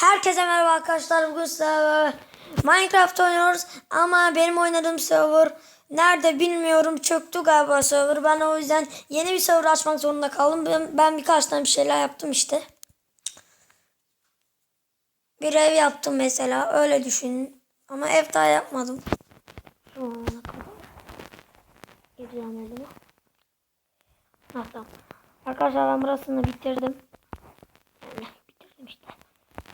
Herkese merhaba arkadaşlar. Bugün sizlerle Minecraft oynuyoruz. Ama benim oynadığım server nerede bilmiyorum. Çöktü galiba server. Ben o yüzden yeni bir server açmak zorunda kaldım. Ben, ben birkaç tane bir şeyler yaptım işte. Bir ev yaptım mesela. Öyle düşünün. Ama ev daha yapmadım. Arkadaşlar ben burasını bitirdim.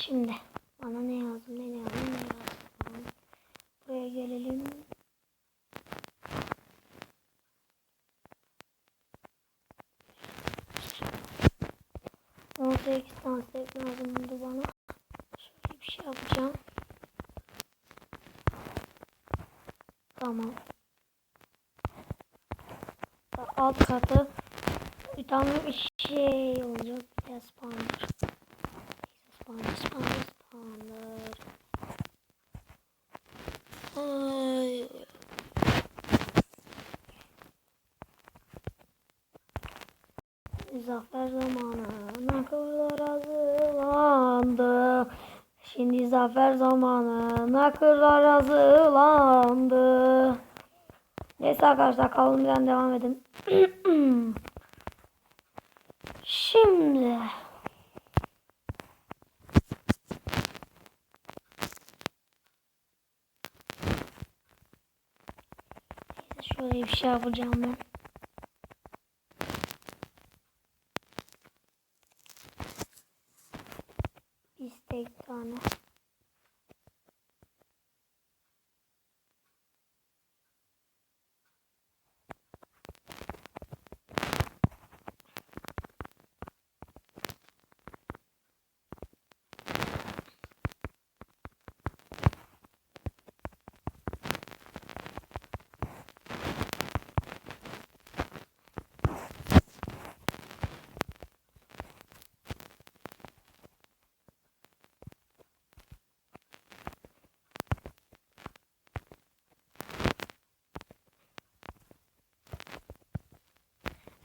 Şimdi bana ne lazım ne lazım ne lazım. Buraya gelelim. On sekiz tane lazımdı bana. Şöyle bir şey yapacağım. Tamam. Alt katı bir tane şey olacak. Bir de spawner. Spawner, spawner, spawner. Ay. Zafer zamanı nakırlar hazırlandı. Şimdi zafer zamanı nakırlar hazırlandı. Neyse arkadaşlar yerden devam edin. Şimdi Şöyle bir şey yapacağım ben. Bir steak tane.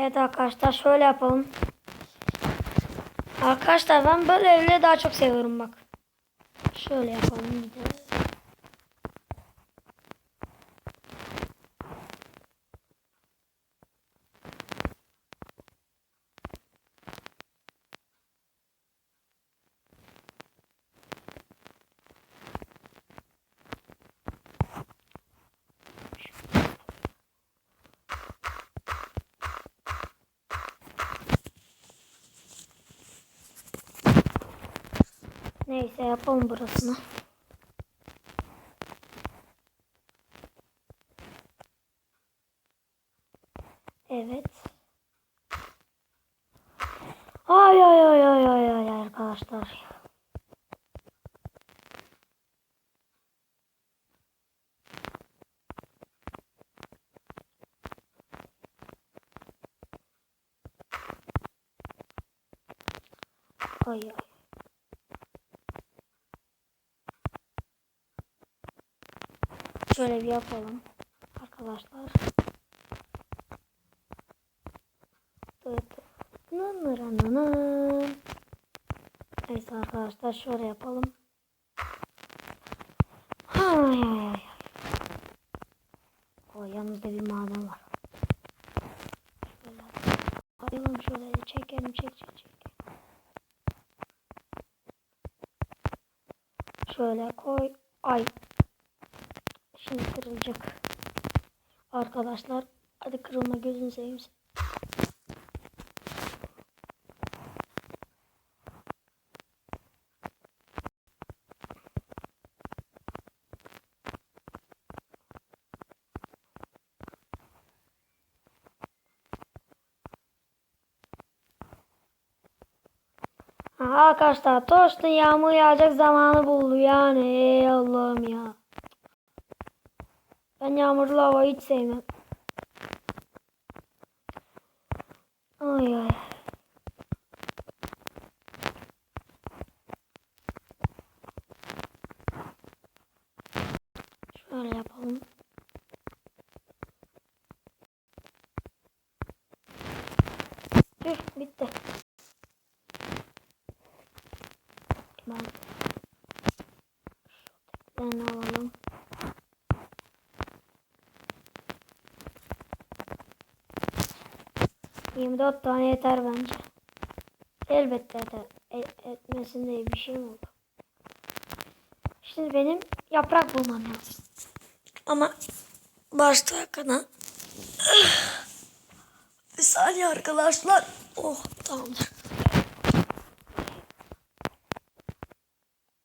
Evet arkadaşlar şöyle yapalım. Arkadaşlar ben böyle evleri daha çok seviyorum bak. Şöyle yapalım bir de. Neyse yapalım burasını. Evet. Ay ay ay ay ay ay arkadaşlar. Ay ay. Şöyle bir yapalım arkadaşlar. Neyse arkadaşlar şöyle yapalım. Ay ay ay. O yanımızda bir maden var. Şöyle. Koyalım şöyle çekelim çek çek çek. Şöyle koy. Ay kırılacak. Arkadaşlar hadi kırılma gözünü seveyim. Arkadaşlar toştun yağmur yağacak zamanı buldu yani ey Allah'ım ya. Yağmurlu havayı hiç sevmem. 24 tane yeter bence. Elbette yeter. E etmesin bir şey mi oldu? Şimdi benim yaprak bulmam lazım. Ama başta kana. Bir saniye arkadaşlar. Oh tamamdır.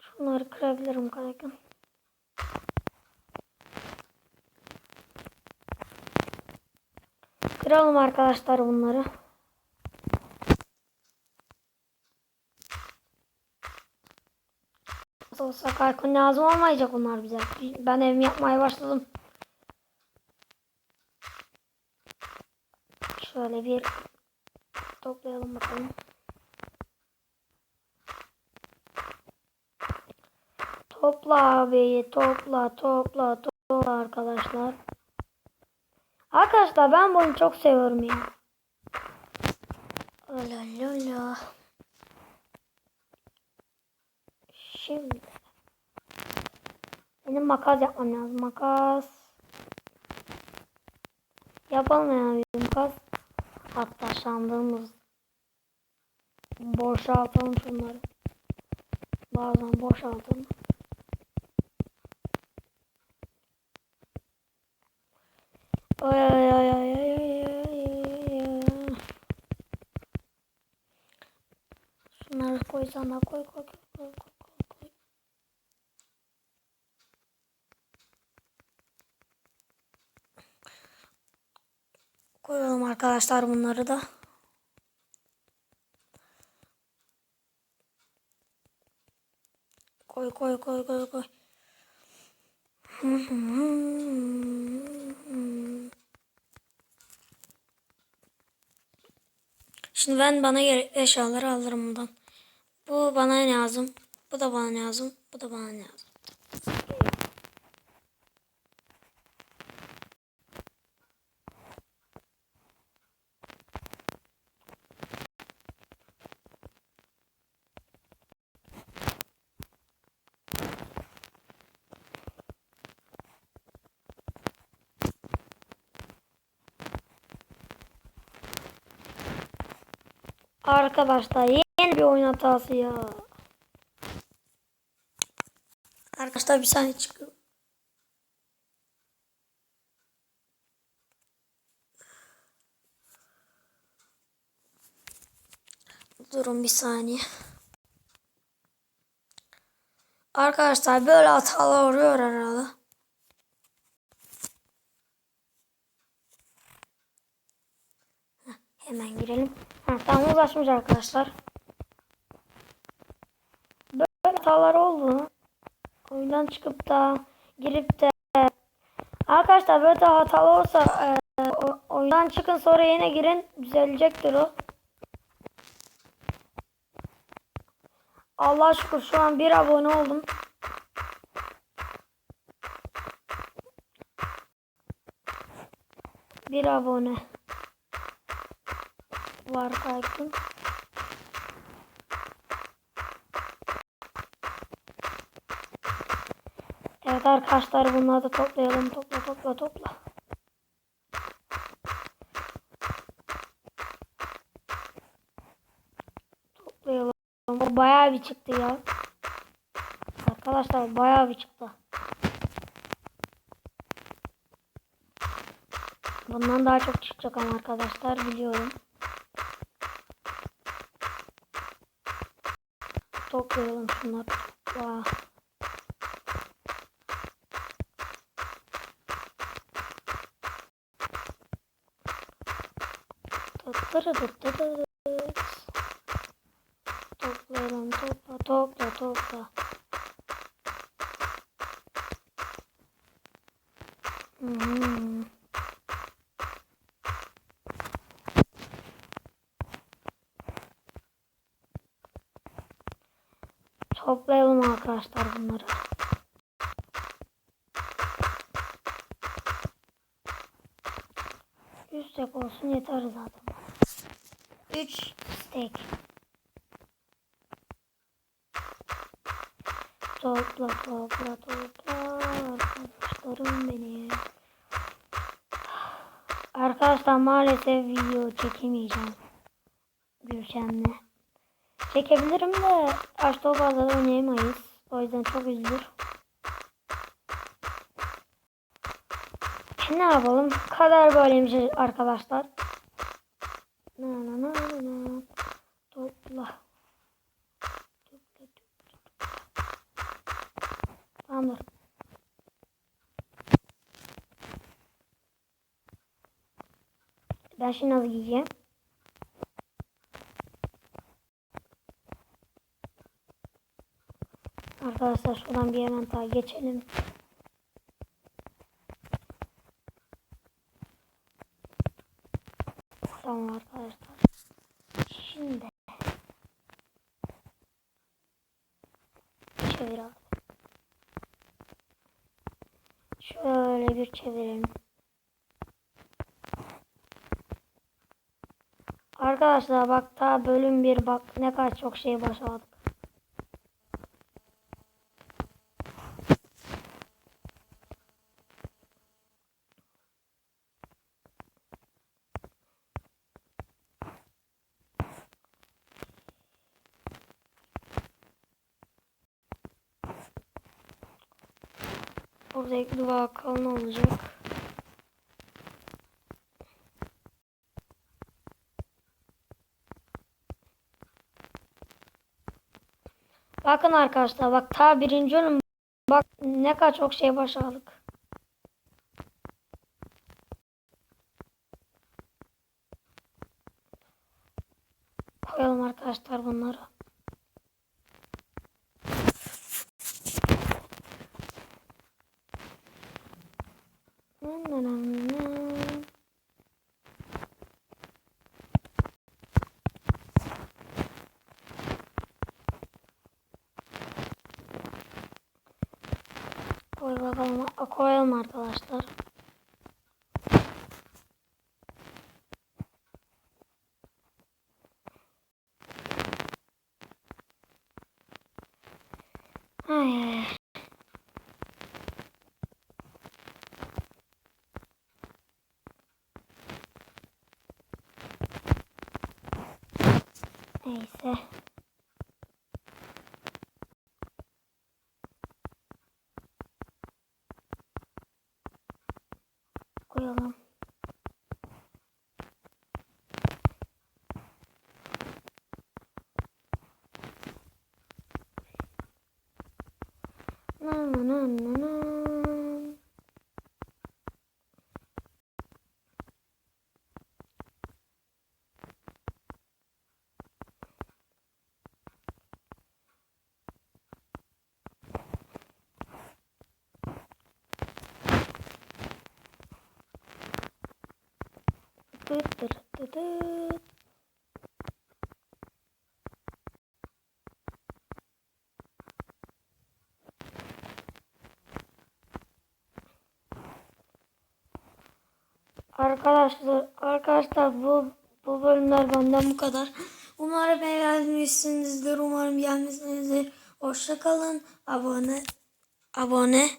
Şunları kırabilirim kankam. Kıralım arkadaşlar bunları. Nasıl olsa kalkın lazım olmayacak onlar bize. Ben evimi yapmaya başladım. Şöyle bir toplayalım bakalım. Topla abi topla topla topla arkadaşlar. Arkadaşlar ben bunu çok seviyorum ya. Ola lola. Şimdi benim makas yapmam lazım. Makas. Yapalım yani bir makas. Hatta sandığımız boşaltalım şunları. Bazen boşaltalım. Ay ay ay ay ay ay ay ay. Şunları koy sana koy koy koy koy koy koy koy. Koyalım arkadaşlar bunları da. Koy koy koy koy koy. Şimdi ben bana gerekli eşyaları alırım bundan. Bu bana lazım. Bu da bana lazım. Bu da bana lazım. Arkadaşlar yeni bir oyun hatası ya. Arkadaşlar bir saniye çıkıyor. Durun bir saniye. Arkadaşlar böyle hatalar oluyor herhalde. Hemen girelim. Ha, tamam ulaşmış arkadaşlar. Böyle hatalar oldu. Oyundan çıkıp da girip de Arkadaşlar böyle hatalı olsa e, oyundan çıkın sonra yine girin düzelecektir o. Allah şükür şu an bir abone oldum. Bir abone var kaykın. Evet arkadaşlar bunları da toplayalım. Topla topla topla. Toplayalım. O bayağı bir çıktı ya. Arkadaşlar bayağı bir çıktı. Bundan daha çok çıkacak ama arkadaşlar biliyorum. Toplayalım şunları. Tıttırıdıttırıdıt. Toplayalım topla topla topla. Hmm. Toplayalım arkadaşlar bunları. Yüz tek olsun yeter zaten. 3 steak. Topla topla topla arkadaşlarım beni. Arkadaşlar maalesef video çekemeyeceğim. Gülşen'le. Çekebilirim de açta o kadar oynayamayız. O yüzden çok üzülür. Ne yapalım? Kader böyleymiş arkadaşlar. Na na na na topla. Tamamdır. Ben şimdi nasıl giyeceğim? Arkadaşlar şuradan bir hemen daha geçelim. Tamam arkadaşlar. Şimdi çevir abi. Şöyle bir çevirelim. Arkadaşlar bak daha bölüm bir bak ne kadar çok şey Buradaki duvar kalın olacak. Bakın arkadaşlar bak ta birinci bölüm bak ne kadar çok şey başardık. Koyalım arkadaşlar bunları. Na na na na. Koy bakalım, koyalım arkadaşlar. Ay. Neyse. Koyalım. Na na na na na. Arkadaşlar, arkadaşlar bu bu bölümler benden bu kadar. Umarım beğenmişsinizdir. Umarım beğenmişsinizdir. Hoşça kalın. Abone abone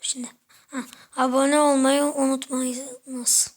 şimdi ha, abone olmayı unutmayınız.